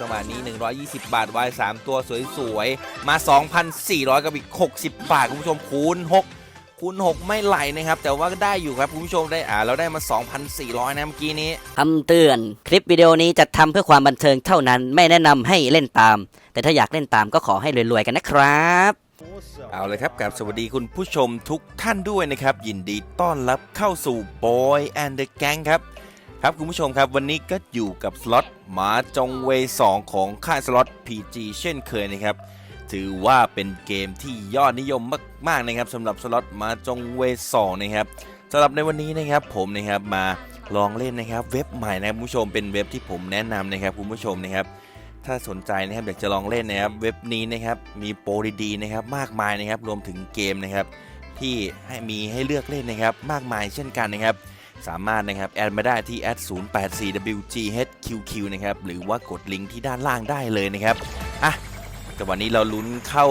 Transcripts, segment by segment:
จังหวะนี้ 120 บาทวาย3ตัวสวยๆ มา 2,400 กับอีก 60 บาท คุณผู้ชมคูณ 6 คูณ 6 ไม่ไหลนะครับ แต่ว่าได้อยู่ครับ คุณผู้ชมได้อ่าเราได้มา 2,400 นะเมื่อกี้นี้คำเตือน คลิปวิดีโอนี้จะทำเพื่อความบันเทิงเท่านั้นไม่แนะนำให้เล่นตาม แต่ถ้าอยากเล่นตามก็ขอให้รวยๆกันนะครับเอาเลยครับกับสวัสดีคุณผู้ชมทุกท่านด้วยนะครับ ยินดีต้อนรับเข้าสู่ Boy and the Gang ครับ ครับคุณผู้ชมครับวันนี้ก็อยู่กับสล็อตหมาจงเว2ของค่ายสล็อต PG เช่นเคยนะครับ ถือว่าเป็นเกมที่ยอดนิยมมากๆนะครับสำหรับสล็อตหมาจงเว2นะครับสำหรับในวันนี้นะครับผมนะครับมาลองเล่นนะครับเว็บใหม่นะครับคุณผู้ชมเป็นเว็บที่ผมแนะนำนะครับคุณผู้ชมนะครับ ถ้าสนใจนะครับอยากจะลองเล่นนะครับเว็บนี้นะครับมีโปรดีๆนะครับมากมายนะครับรวมถึงเกมนะครับที่ให้มีให้เลือกเล่นนะครับมากมายเช่นกันนะครับ สามารถนะครับแอดมาได้ที่ @084wghqq นะครับหรือว่ากดลิงก์ที่ด้านล่างได้เลยนะครับอะแต่วันนี้เราลุ้นเข้า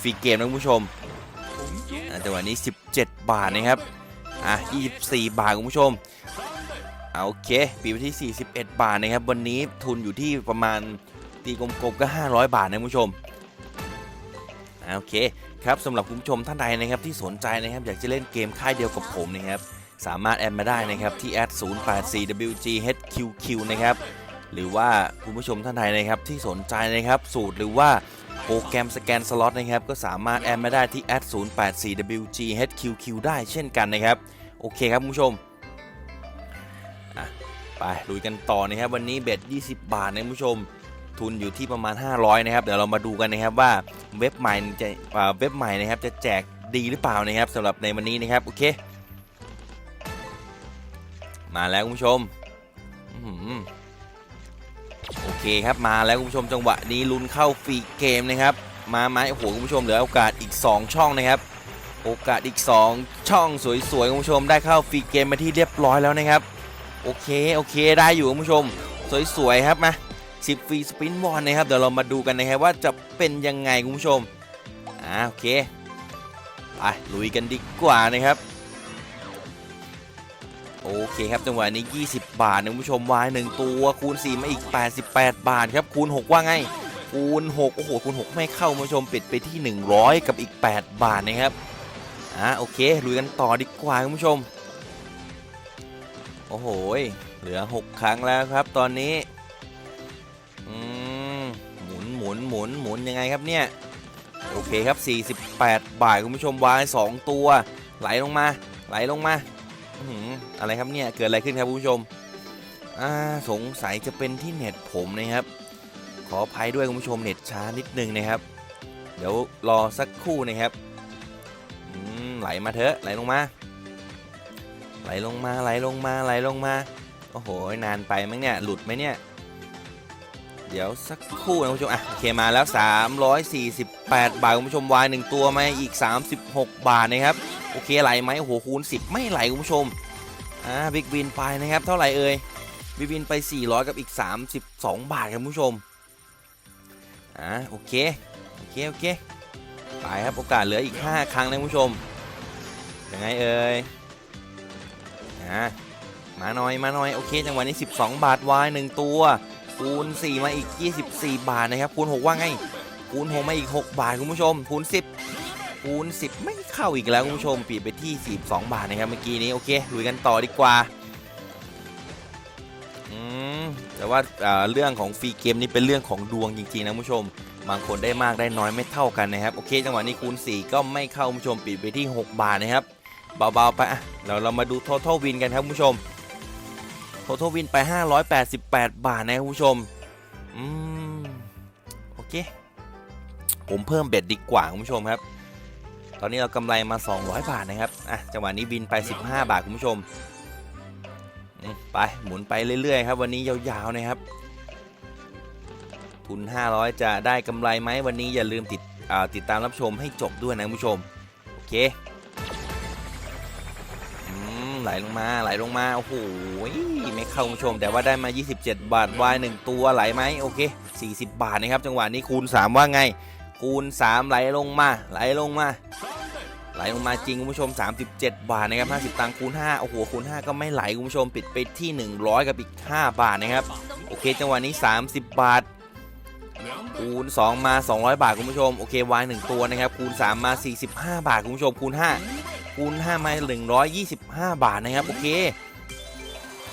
ฟรีเกมนะคุณผู้ชมแต่วันนี้ 17 บาทนะครับอะ24 บาทคุณผู้ชมเอาโอเคปีไปที่ 41 บาทนะครับ วันนี้ทุนอยู่ที่ประมาณตีกลมๆก็ 500 บาทนะคุณผู้ชมอะโอเคครับสำหรับคุณผู้ชมท่านใดนะครับที่สนใจนะครับอยากจะเล่นเกมค่ายเดียวกับผมนะครับ สามารถแอดมาได้นะครับที่ @084wghqq นะครับหรือว่าคุณผู้ชมท่านใดนะครับที่สนใจนะครับสูตรหรือว่าโปรแกรมสแกนสล็อตนะครับก็สามารถแอดมาได้ที่ @084wghqq ได้เช่นกันนะครับ โอเคครับคุณผู้ชมอะไปลุยกันต่อนะครับวันนี้เบ็ด 20 บาทนะคุณผู้ชมทุนอยู่ที่ประมาณ 500 นะครับ เดี๋ยวเรามาดูกันนะครับว่าเว็บใหม่จะเว็บใหม่นะครับจะแจกดีหรือเปล่านะครับสำหรับในวันนี้นะครับโอเค มาแล้วคุณผู้ชมโอเคครับมาแล้วคุณผู้ชมจังหวะนี้ลุ้นเข้าฟรีเกมนะครับ มาไหมโอ้โหคุณผู้ชมเหลือโอกาสอีก 2 ช่องนะครับ โอกาสอีก 2 ช่องสวยๆคุณผู้ชมได้เข้าฟรีเกมมาที่เรียบร้อยแล้วนะครับโอเคโอเคได้อยู่คุณผู้ชม สวยๆครับมา10ฟรีสปินบอลนะครับเดี๋ยวเรามาดูกันนะครับว่าจะเป็นยังไงคุณผู้ชมอ่าโอเคไปลุยกันดีกว่านะครับ เคครับจังหวะนี้ 20 บาทนะคุณผู้ชมวายหนึ่งตัวคูณ 4 มาอีก 88 บาทครับคูณ 6 ว่าไง คูณ 6 โอ้โหคูณ 6 ไม่เข้าคุณผู้ชมปิดไปที่ 100 กับอีก 8 บาทนะครับอ่าโอเคลุยกันต่อดีกว่าคุณผู้ชม โอ้โหเหลือ 6 ครั้งแล้วครับตอนนี้อืมหมุนหมุนหมุนหมุนยังไงครับเนี่ยโอเคครับ 48 บาทคุณผู้ชมวาย2ตัวไหลลงมาไหลลงมา อะไรครับเนี่ย เกิดอะไรขึ้นครับผู้ชม อ่า สงสัยจะเป็นที่เน็ตผมนะครับ ขออภัยด้วยคุณผู้ชมเน็ตช้านิดนึงนะครับ เดี๋ยวรอสักครู่นะครับไหลมาเถอะไหลลงมา ไหลลงมาไหลลงมาไหลลงมา โอ้โห นานไปมั้งเนี่ย หลุดไหมเนี่ย เดี๋ยวสักครู่นะคุณผู้ชม อะ โอเคมาแล้ว 348 บาทคุณผู้ชมวายหนึ่งตัวมาอีก 36 บาทนะครับ โอเคไหลไหมโอ้โหคูณ 10 ไม่ไหลคุณผู้ชมอ่าบิ๊กวินไปนะครับเท่าไหร่เอ่ยบิ๊กวินไป 400 กับอีก 32 บาทครับคุณผู้ชมอ่าโอเคโอเคโอเคไปครับโอกาสเหลืออีก 5 ครั้งนะคุณผู้ชมยังไงเอ่ยอ่ามาหน่อยมาหน่อยโอเคจังหวะนี้ 12 บาทวายหนึ่งตัวคูณ 4 มาอีก 24 บาทนะครับคูณ 6 ว่าไงคูณ 6 มาอีก 6 บาทคุณผู้ชมคูณ 10 คูณ 10 ไม่เข้าอีกแล้วคุณผู้ชมปิดไปที่ 42 บาทนะครับเมื่อกี้นี้โอเคลุยกันต่อดีกว่าอืมแต่ว่าเอ่อเรื่องของฟรีเกมนี่เป็นเรื่องของดวงจริงๆนะคุณผู้ชม บางคนได้มากได้น้อยไม่เท่ากันนะครับโอเคจังหวะนี้คูณ 4 ก็ไม่เข้าคุณผู้ชมปิดไปที่ 6 บาทนะครับเบาๆไปอะเราเรามาดู total win กันครับคุณผู้ชม total win ไป 588 บาทนะครับคุณผู้ชมอืมโอเคผมเพิ่มเบ็ดดีกว่าคุณผู้ชมครับ ตอนนี้เรากำไรมา 200 บาทนะครับ อะ จังหวะนี้บินไป 15 บาทคุณผู้ชม ไปหมุนไปเรื่อยๆครับ วันนี้ยาวๆนะครับ ทุน 500 จะได้กำไรไหมวันนี้อย่าลืมติดติดตามรับชมให้จบด้วยนะคุณผู้ชม โอเคไหลลงมาไหลลงมา โอ้โห ไม่เข้าคุณผู้ชม แต่ว่าได้มา 27 บาทวายหนึ่งตัวไหลไหมโอเค 40 บาทนะครับ จังหวะนี้คูณ 3 ว่าไง คูณ 3 ไหลลงมา ไหลลงมา ไหลลงมาจริงคุณผู้ชม 37 บาทนะครับ50 ตังค์คูณ5โอ้โหคูณ 5 ก็ไม่ไหลคุณผู้ชมปิดไปที่ 100 กับอีก 5 บาทนะครับ โอเค จังหวะนี้ 30 บาท คูณ 2 มา 200 บาทคุณผู้ชม โอเควาย1ตัวนะครับ คูณ 3 มา 45 บาทคุณผู้ชม คูณ 5 คูณ 5 มา 125 บาทนะครับ โอเค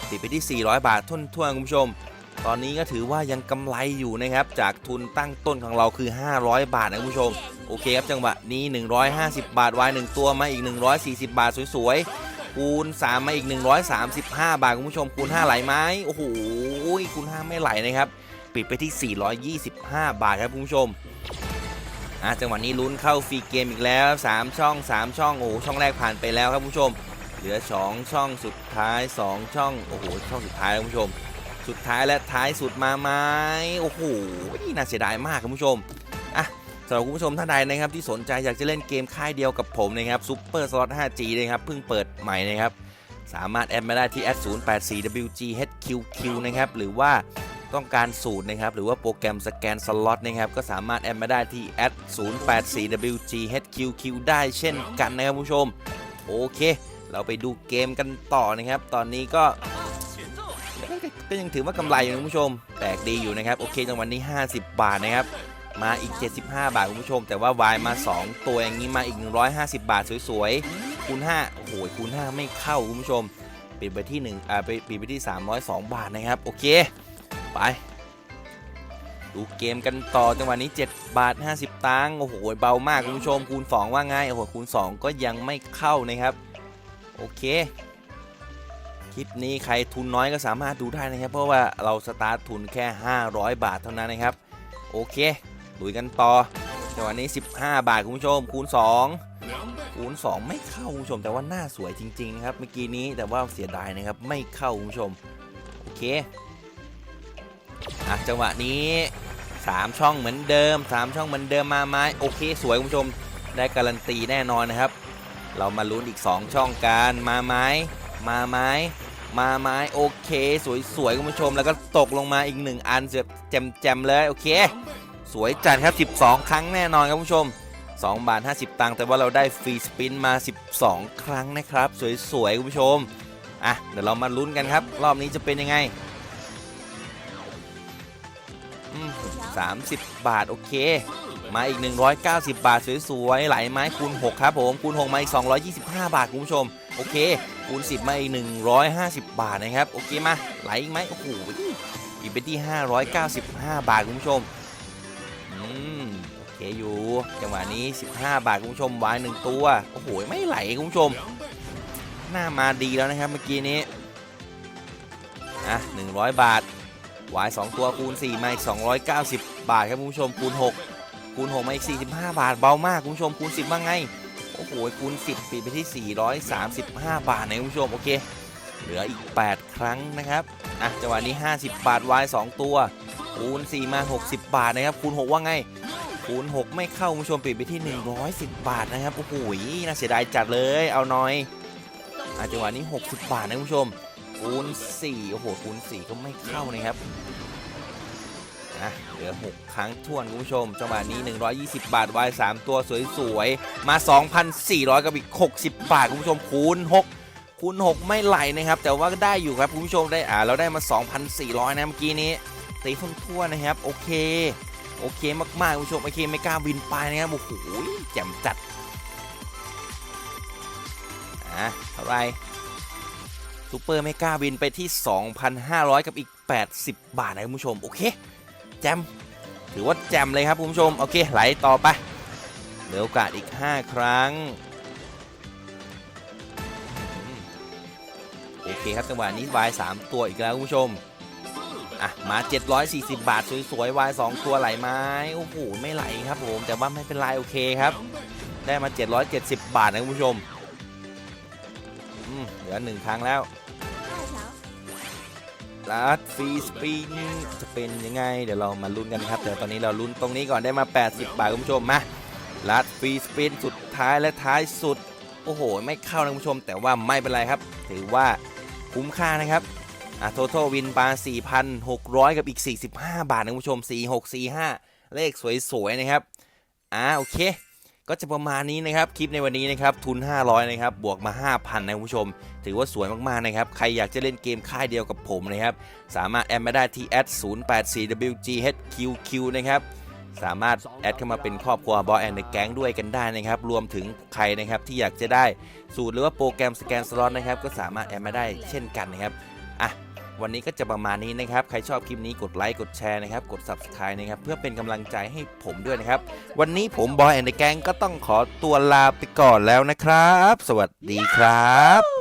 ติดไปที่ 400 บาททุ่นท่วๆคุณผู้ชม ตอนนี้ก็ถือว่ายังกำไรอยู่นะครับ จากทุนตั้งต้นของเราคือ 500 บาทนะคุณผู้ชม โอเคครับจังหวะนี้ 150 บาทวาย1ตัวมาอีก 140 บาทสวยๆ คูณ 3 มาอีก 135 บาทคุณผู้ชมคูณ 5 ไหลไหมโอ้โหคูณ 5 ไม่ไหลนะครับ ปิดไปที่ 425 บาทครับคุณผู้ชมอะจังหวะนี้ลุ้นเข้าฟรีเกมอีกแล้ว 3 ช่อง 3 ช่องโอ้โหช่องแรกผ่านไปแล้วครับคุณผู้ชม เหลือ 2 ช่องสุดท้าย 2 ช่องโอ้โหช่องสุดท้ายแล้วคุณผู้ชม สุดท้ายและท้ายสุดมาไหมโอ้โหน่าเสียดายมากคุณผู้ชมอะสำหรับคุณผู้ชมท่านใดนะครับที่สนใจอยากจะเล่นเกมค่ายเดียวกับผมนะครับซูเปอร์สล็อต 5G นะครับเพิ่งเปิดใหม่นะครับสามารถแอดมาได้ที่ @084WGHQQ นะครับหรือว่าต้องการสูตรนะครับหรือว่าโปรแกรมสแกนสล็อตนะครับก็สามารถแอดมาได้ที่ @084WGHQQ ได้เช่นกันนะครับคุณผู้ชม โอเค เราไปดูเกมกันต่อนะครับ ตอนนี้ก็ ก็ยังถือว่ากำไรอยู่นะคุณผู้ชมแปลกดีอยู่นะครับ โอเคจังหวันนี้ 50 บาทนะครับ มาอีก 75 บาทคุณผู้ชม แต่ว่าวายมา 2 ตัวอย่างนี้มาอีก 150 บาทสวยๆคูณ5โอ้โหคูณ5ไม่เข้าคุณผู้ชมปิดไปที่1อ่าปิดไปที่ 302 บาทนะครับ โอเค ไป ดูเกมกันต่อจังหวะนี้ 7 บาท 50 ตังค์โอ้โหเบามากคุณผู้ชมคูณ 2 ว่าง่ายโอ้โหคูณ 2 ก็ยังไม่เข้านะครับ โอเค ลิปนี้ใครทุนน้อยก็สามารถดูได้นะครับ เพราะว่าเราสตาร์ททุนแค่ 500 บาทเท่านั้นนะครับ โอเคลุยกันต่อจังหวะนี้ 15 บาทคุณผู้ชมคูณ 2 คูณ 2 ไม่เข้าคุณผู้ชม แต่ว่าหน้าสวยจริงๆนะครับเมื่อกี้นี้แต่ว่าเสียดายนะครับไม่เข้าคุณผู้ชมโอเคอะจังหวะนี้ 3 ช่องเหมือนเดิม 3 ช่องเหมือนเดิมมาไหมโอเค สวยคุณผู้ชมได้การันตีแน่นอนนะครับ เรามาลุ้นอีก 2 ช่องกันมาไหมมาไหม มาไม้โอเค สวยๆคุณผู้ชม แล้วก็ตกลงมาอีกหนึ่งอันเสียบแจมๆเลยโอเค สวยจัดครับ 12 ครั้งแน่นอนครับคุณผู้ชม2บาท50 ตังค์แต่ว่าเราได้ฟรีสปินมา 12 ครั้งนะครับ สวยๆคุณผู้ชมอะเดี๋ยวเรามาลุ้นกันครับ รอบนี้จะเป็นยังไงอืม30บาท โอเค มาอีก 190 บาท สวยๆไหลไม้คูณ 6 ครับผม คูณ 6 มาอีก 225 บาท คุณผู้ชม โอเค คูณ10มาอีก150 บาทนะครับ โอเคมาไหลอีกไหมโอ้โหอีกไปที่ 595 บาทคุณผู้ชมอืมโอเคอยู่ จังหวะนี้ 15 บาทคุณผู้ชมวายหนึ่งตัวโอ้โหไม่ไหลคุณผู้ชม หน้ามาดีแล้วนะครับเมื่อกี้นี้อะ100 บาทวาย2ตัวคูณ4มาอีก290 บาทครับคุณผู้ชมคูณ 6 คูณ 6 มาอีก 45 บาทเบามากคุณผู้ชมคูณ 10ว่าไง โอ้โหคูณ10ปิดไปที่ 435 บาทนะคุณผู้ชม โอเค เหลืออีก 8 ครั้งนะครับ อะจังหวะนี้ 50 บาทวาย2ตัว คูณ 4 มา 60 บาทนะครับ คูณ 6 ว่าไง คูณ 6 ไม่เข้าคุณผู้ชมปิดไปที่ 110 บาทนะครับ โอ้โห น่าเสียดายจัดเลย เอาหน่อย อะจังหวะนี้ 60 บาทนะคุณผู้ชม คูณ 4 โอ้โห คูณ 4 ก็ไม่เข้านะครับ อะเหลือ 6 ครั้งท่วนคุณผู้ชม จังหวะนี้ 120 บาทวาย3 ตัวสวยๆ มา 2,400 กับอีก 60 บาท คุณผู้ชมคูณ 6 คูณ 6 ไม่ไหลนะครับ แต่ว่าได้อยู่ครับ คุณผู้ชมได้อ่าเราได้มา 2,400 นะเมื่อกี้นี้ตีทุ่นทั่วๆนะครับ โอเค โอเคมากๆ คุณผู้ชม โอเคไม่กล้าวินไปนะครับ โอ้โหแจ่มจัด อะเท่าไรซูเปอร์ไม่กล้าวินไปที่ 2,500 กับอีก 80 บาทนะคุณผู้ชม โอเค แจมถือว่าแจมเลยครับคุณผู้ชม โอเคไหลต่อไปเหลือโอกาสอีก 5 ครั้ง โอเคครับจังหวะนี้วาย 3 ตัวอีกแล้วคุณผู้ชม อะ มา 740 บาท สวยๆวาย 2 ตัวไหลไม้โอ้โห ไม่ไหลครับผม แต่ว่าไม่เป็นไรโอเคครับ ได้มา 770 บาทนะคุณผู้ชม อืมเหลือ 1 ครั้งแล้ว ลัดฟรีสปินจะเป็นยังไง เดี๋ยวเรามาลุ้นกันครับแต่ตอนนี้เราลุ้นตรงนี้ก่อนได้มา 80 บาทคุณผู้ชมมาลัดฟรีสปินสุดท้ายและท้ายสุด โอ้โห ไม่เข้านะคุณผู้ชม แต่ว่าไม่เป็นไรครับ ถือว่าคุ้มค่านะครับอะ total win ปา4,600 กับอีก 45 บาทนะคุณผู้ชม 4645 เลขสวยๆนะครับอ่าโอเค ก็จะประมาณนี้นะครับคลิปในวันนี้นะครับทุน 500นะครับบวกมา 5,000นะคุณผู้ชม ถือว่าสวยมากๆนะครับใครอยากจะเล่นเกมค่ายเดียวกับผมนะครับสามารถแอดมาได้ที่แอด @084wghqq นะครับสามารถแอดเข้ามาเป็นครอบครัวบอแอนด์แก๊งด้วยกันได้นะครับ รวมถึงใครนะครับที่อยากจะได้สูตรหรือว่าโปรแกรมสแกนสล็อตนะครับก็สามารถแอดมาได้เช่นกันนะครับอะ วันนี้ก็จะประมาณนี้นะครับ ใครชอบคลิปนี้กดไลค์กดแชร์นะครับ กด Subscribe นะครับ เพื่อเป็นกำลังใจให้ผมด้วยนะครับ วันนี้ผมบอยแอนด์แกงก็ต้องขอตัวลาไปก่อนแล้วนะครับ สวัสดีครับ